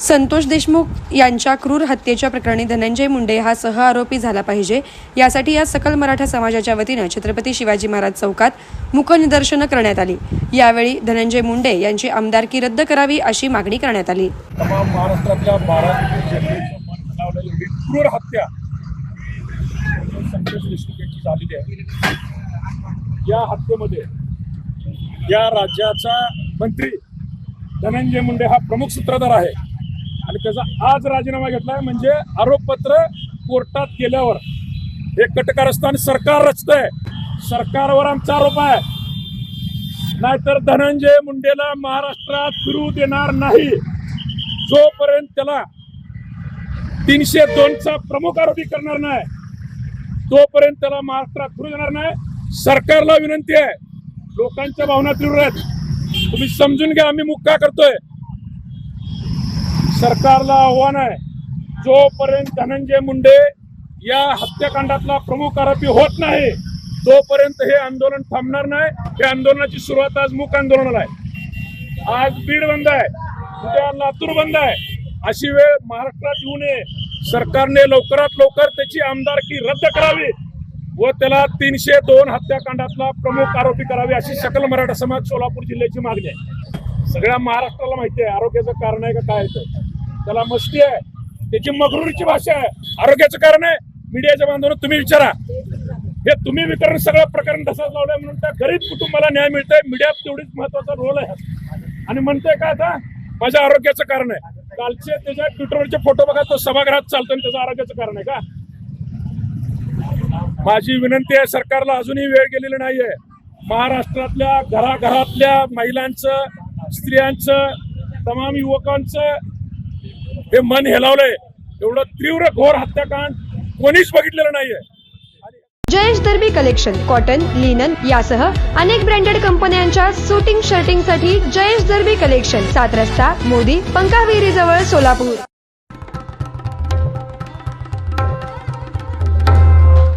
संतोष देशमुख यांच्या क्रूर हत्येच्या प्रकरणी धनंजय मुंडे हा सह आरोपी झाला पाहिजे. यासाठी या सकल मराठा समाजाच्या वतीनं छत्रपती शिवाजी महाराज चौकात मुखनिदर्शनं करण्यात आली. यावेळी धनंजय मुंडे यांची आमदारकी रद्द करावी अशी मागणी करण्यात आली. तमाम महाराष्ट्रातल्या बारा क्रूर हत्या संतोष देशमुख यांची झालेली आहे. या हत्येमध्ये या राज्याचा मंत्री धनंजय मुंडे हा प्रमुख सूत्रधार आहे. आणि त्याचा आज राजीनामा घेतलाय म्हणजे आरोपपत्र कोर्टात गेल्यावर हे कटकारस्थान सरकार रचतंय. सरकारवर आमचा आरोप आहे. नाहीतर धनंजय मुंडेला महाराष्ट्रात फिरू देणार नाही. जोपर्यंत त्याला तीनशे दोनचा प्रमुख आरोपी करणार नाही तोपर्यंत त्याला महाराष्ट्रात फिरू देणार नाही. सरकारला विनंती आहे. लोकांच्या भावना तीव्र आहेत. तुम्ही समजून घ्या आम्ही मुक्का करतोय. सरकारला आव्हान आहे. जोपर्यंत धनंजय मुंडे या हत्याकांडातला प्रमुख आरोपी होत नाही तोपर्यंत हे आंदोलन थांबणार नाही. हे आंदोलनाची सुरुवात आज मूक आंदोलनाला आहे. आज बीड बंद आहे उद्या लातूर बंद आहे. अशी वेळ महाराष्ट्रात येऊ नये. सरकारने लवकरात लवकर त्याची आमदारकी रद्द करावी व त्याला तीनशे दोन हत्याकांडातला प्रमुख आरोपी करावे अशी सकल मराठा समाज सोलापूर जिल्ह्याची मागणी आहे. सगळ्या महाराष्ट्राला माहिती आहे आरोग्याचं कारण आहे का काय येतं त्याला मस्ती आहे. त्याची मगरुरीची भाषा आहे. आरोग्याचं कारण आहे. मीडियाच्या बांधवांना तुम्ही विचारा. हे तुम्ही वितरण सगळं प्रकरण तसंच लावलंय म्हणून त्या गरीब कुटुंबाला न्याय मिळतोय. मीडियात तेवढीच महत्त्वाचा रोल आहे. आणि म्हणतोय का आता? माझ्या आरोग्याचं कारण आहे. कालचे त्याच्या ट्विटरवरचे फोटो बघा तो सभागृहात चालतो आणि त्याचं आरोग्याचं कारण आहे का? माझी विनंती आहे सरकारला अजूनही वेळ गेलेली नाहीये. महाराष्ट्रातल्या घराघरातल्या महिलांचं स्त्रियांचं तमाम युवकांचं हे मन हेलावलंय. एवढं तीव्र घोर हत्याकांड कोणीच बघितलेलं नाहीये. Jayesh Derby collection cotton linen यासह अनेक ब्रँडेड कंपन्यांच्या सुटिंग शर्टिंगसाठी जयेश दर्बी कलेक्शन सात रस्ता मोदी पंकाविहिरी जवळ सोलापूर.